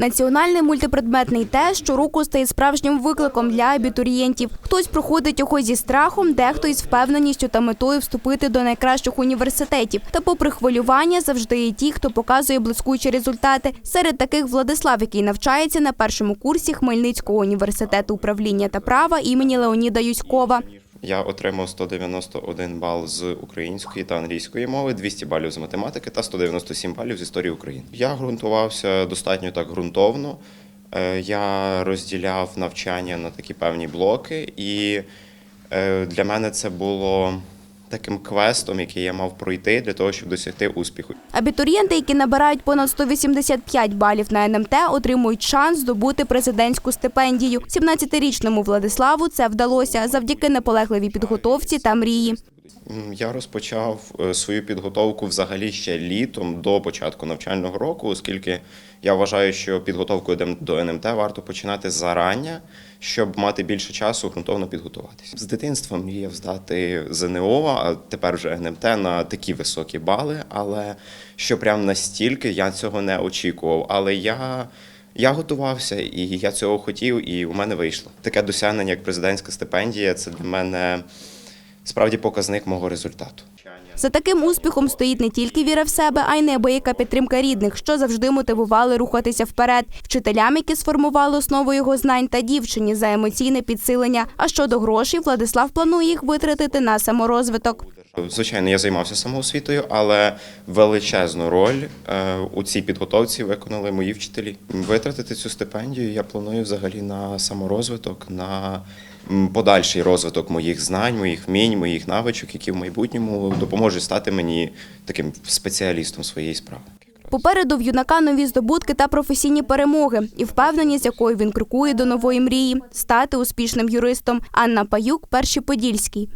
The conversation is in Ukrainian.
Національний мультипредметний тест щороку стає справжнім викликом для абітурієнтів. Хтось проходить його зі страхом, дехто із впевненістю та метою вступити до найкращих університетів. Та попри хвилювання завжди є ті, хто показує блискучі результати. Серед таких Владислав, який навчається на першому курсі Хмельницького університету управління та права імені Леоніда Юськова. Я отримав 191 бал з української та англійської мови, 200 балів з математики та 197 балів з історії України. Я ґрунтувався достатньо так ґрунтовно. Е, Я розділяв навчання на такі певні блоки, і е, для мене це було таким квестом, який я мав пройти для того, щоб досягти успіху. Абітурієнти, які набирають понад 185 балів на НМТ, отримують шанс здобути президентську стипендію. 17-річному Владиславу це вдалося завдяки наполегливій підготовці та мрії. Я розпочав е, свою підготовку взагалі ще літом до початку навчального року, оскільки я вважаю, що підготовку до НМТ варто починати зарання, щоб мати більше часу ґрунтовно підготуватися. З дитинства мріяв здати ЗНО, а тепер вже НМТ на такі високі бали, але що прям настільки я цього не очікував. Але я. Я готувався і я цього хотів, і у мене вийшло. Таке досягнення, як президентська стипендія, це для мене справді показник мого результату. За таким успіхом стоїть не тільки віра в себе, а й неабияка підтримка рідних, що завжди мотивували рухатися вперед. Вчителям, які сформували основу його знань, та дівчині за емоційне підсилення. А щодо грошей, Владислав планує їх витратити на саморозвиток. Звичайно, я займався самоосвітою, але величезну роль е, у цій підготовці виконали мої вчителі. Витратити цю стипендію я планую взагалі на саморозвиток, на подальший розвиток моїх знань, моїх вмінь, моїх навичок, які в майбутньому допоможуть стати мені таким спеціалістом своєї справи. Попереду в юнака нові здобутки та професійні перемоги, і впевненість, якою він крокує до нової мрії стати успішним юристом. Анна Паюк, перший подільський.